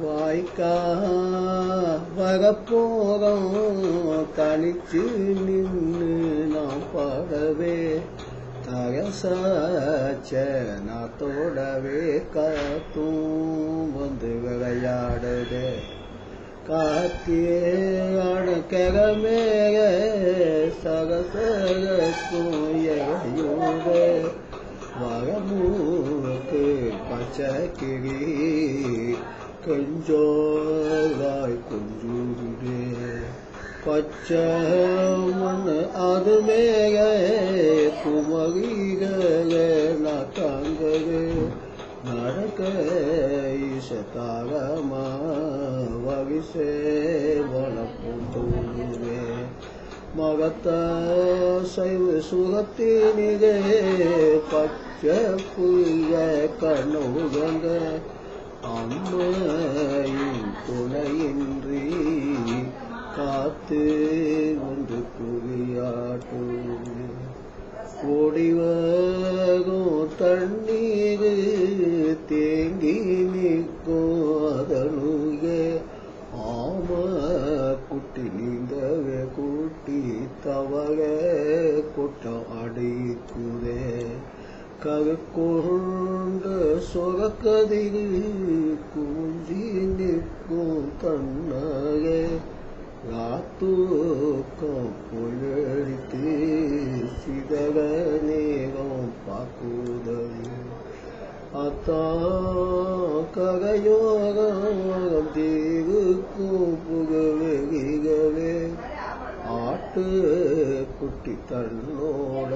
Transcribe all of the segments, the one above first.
வாய்க்கா வரப்போகிறோம் தனிச்சு நின்று நாம் பாடவே தகசாச்ச நாத்தோடவே காத்தும் வந்து விளையாடுதே. காத்தியே அணுக்ககமேக சகசகக்கும் எகையுடே வரமூக்கு பச்சைக்கிளி கஞ்சோவாய் கொஞ்சுருடே பச்சை மண் அது மேக குமரிகளே நாட்டாங்கரே நடக்க ஈசத்தாகமா வகிசே வனப்புவே மகத்த சைவ சுகத்தினிலே பச்சை புய கண்ணுகங்க அம்மையின் துணையின்றி காத்து ஒன்று குறியாட்டு ஓடிவகும் தண்ணீர் தேங்கி நிற்கும் அதனுக ஆம குட்டி நீந்தவே கூட்டி தவக கொட்டம் அடிக்குதே. கருக்கொண்ட சொகக்கதில் கூஞ்சி நிற்கும் தன்னகே ராத்தூக்கம் புயடித்து சிதக நேரம் பாக்குதல் அத்தா ககையோகம் தீவுக்கும் புகழே ஆட்டு குட்டி தன்னோட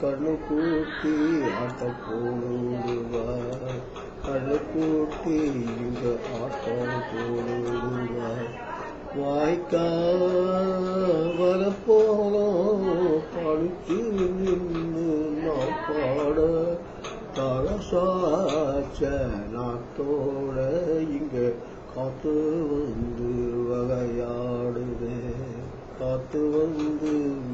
கண்ணு கூட்டி ஆட்டம் போடுவார். கண்ணு கூட்டி இங்க ஆட்டம் போடுவார். வாய்க்கா வரப்போனோம் படுத்து நின்று நான் பாட தரசாச்ச நாட்டோட இங்க காத்து வந்து வகையா காத்து வந்து வகையாடுதே